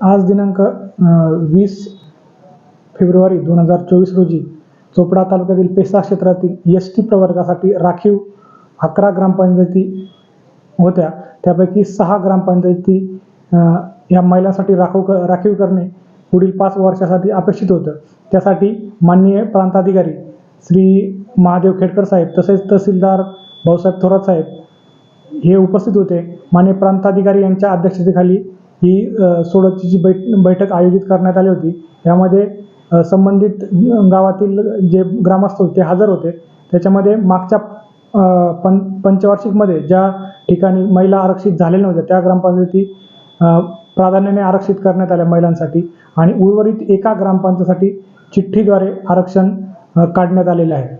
आज दिनांक वीस फेब्रुवारी दोन हजार चोवीस रोजी चोपडा तालुक्यातील पेसा क्षेत्रातील एस टी प्रवर्गासाठी राखीव अकरा ग्रामपंचायती होत्या. त्यापैकी सहा ग्रामपंचायती या महिलांसाठी राखीव राखीव करणे पुढील पाच वर्षासाठी अपेक्षित होतं. त्यासाठी माननीय प्रांताधिकारी श्री महादेव खेडकर साहेब तसेच तहसीलदार भाऊसाहेब थोरात साहेब हे उपस्थित होते. माननीय प्रांताधिकारी यांच्या अध्यक्षतेखाली ही अ, सोडतीची बैठ बैठक आयोजित करण्यात आली होती यामध्ये संबंधित गावातील जे ग्रामस्थ होते ते हजर होते त्याच्यामध्ये मागच्या पं पंचवार्षिकमध्ये ज्या ठिकाणी महिला आरक्षित झालेल्या नव्हत्या त्या ग्रामपंचायती प्राधान्याने आरक्षित करण्यात आल्या महिलांसाठी आणि उर्वरित एका ग्रामपंचायतीसाठी चिठ्ठीद्वारे आरक्षण काढण्यात आलेले आहे.